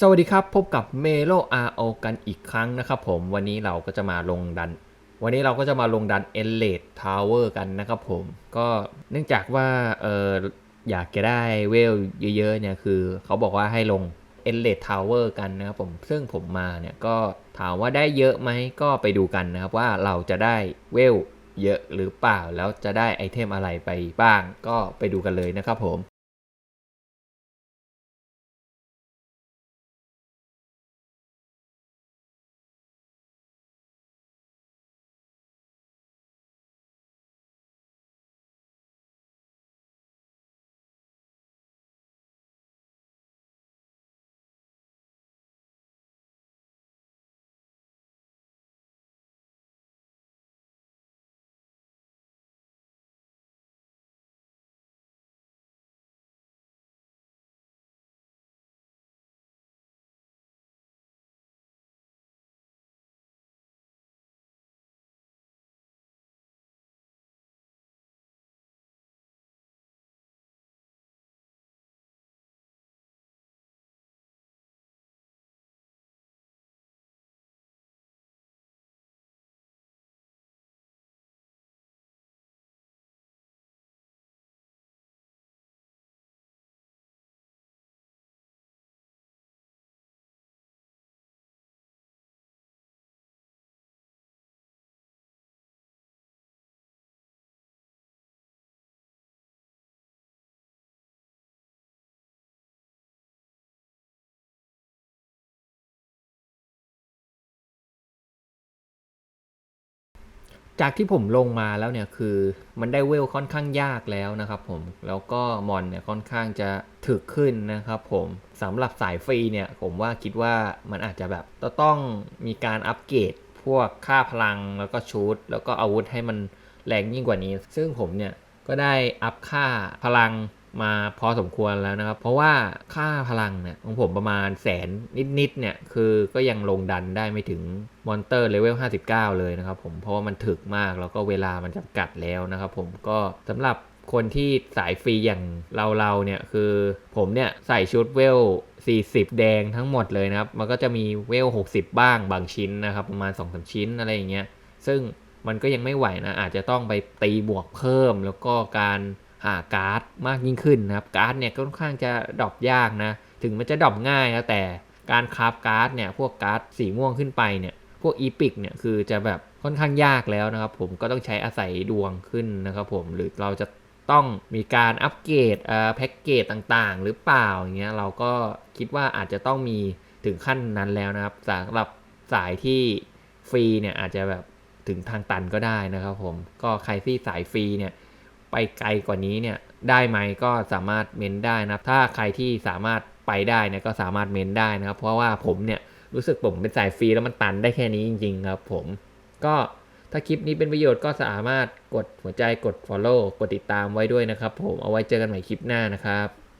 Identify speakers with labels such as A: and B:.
A: สวัสดีครับพบกับเมโล RO กันอีกครั้งนะครับผมวันนี้เราก็จะมาลงดัน วันนี้เราก็จะมาลงดัน e l a t e Tower กันนะครับผมก็เนื่องจากว่าเอออยากจะได้เวลเยอะๆเนี่ยคือเขาบอกว่าให้ลง e l a t e Tower กันนะครับผมซึ่งผมมาเนี่ยก็ถามว่าได้เยอะไหมก็ไปดูกันนะครับว่าเราจะได้เวลเยอะหรือเปล่าแล้วจะได้ไอเทมอะไรไปบ้างก็ไปดูกันเลยนะครับผม จากที่ผมลงมาแล้วเนี่ยคือมันได้เวลค่อนข้างยากแล้วนะครับผมแล้วก็มอนเนี่ยค่อนข้างจะถึกขึ้นนะครับผมสำหรับสายฟรีเนี่ยผมว่าคิดว่ามันอาจจะแบบต้องมีการอัปเกรดพวกค่าพลังแล้วก็ชุด แล้วก็อาวุธให้มันแรงยิ่งกว่านี้ ซึ่งผมเนี่ยก็ได้อัพค่าพลัง มาพอสมควรแล้วนะครับ เพราะว่าค่าพลังเนี่ยของผมประมาณแสนนิดๆเนี่ยคือก็ยังลงดันได้ไม่ถึงมอนเตอร์เลเวล 59 เลยนะครับผมเพราะว่ามันถึกมากแล้วก็เวลามันจำกัดแล้วนะครับผมก็สำหรับคนที่สายฟรีอย่างเราๆเนี่ยคือผมเนี่ยใส่ชุดเวล 40 แดงทั้งหมดเลยนะครับ มันก็จะมีเวล 60 บ้างบางชิ้นนะครับประมาณ 2-3 ชิ้นอะไรอย่างเงี้ยซึ่งมันก็ยังไม่ไหวนะอาจจะต้องไปตีบวกเพิ่มแล้วก็การ การ์ดมากยิ่งขึ้นนะครับการ์ดเนี่ยค่อนข้างจะดรอปยากนะ ถึงมันจะดรอปง่ายนะแต่การคราฟการ์ดเนี่ยพวกการ์ดสีม่วงขึ้นไปเนี่ยพวกอีพิกเนี่ยคือจะแบบค่อนข้างยากแล้วนะครับ ผมก็ต้องใช้อาศัยดวงขึ้นนะครับผมหรือเราจะต้องมีการอัปเกรดแพ็กเกจต่างๆ หรือเปล่าอย่างเงี้ยเราก็คิดว่าอาจจะต้องมีถึงขั้นนั้นแล้วนะครับสำหรับสายที่ฟรีเนี่ยอาจจะแบบถึงทางตันก็ได้นะครับผมก็ใครที่สายฟรีเนี่ย ไปไกลกว่านี้เนี่ยได้ไหมก็สามารถเมนได้นะครับถ้าใครที่สามารถไปได้เนี่ยก็สามารถเมนได้นะครับ เพราะว่าผมเนี่ยรู้สึกผมเป็นสายฟรีแล้วมันตันได้แค่นี้จริง ๆ ครับ ผมก็ถ้าคลิปนี้เป็นประโยชน์ก็สามารถกดหัวใจกด follow กดติดตามไว้ด้วยนะครับ ผมเอาไว้เจอกันใหม่คลิปหน้านะครับ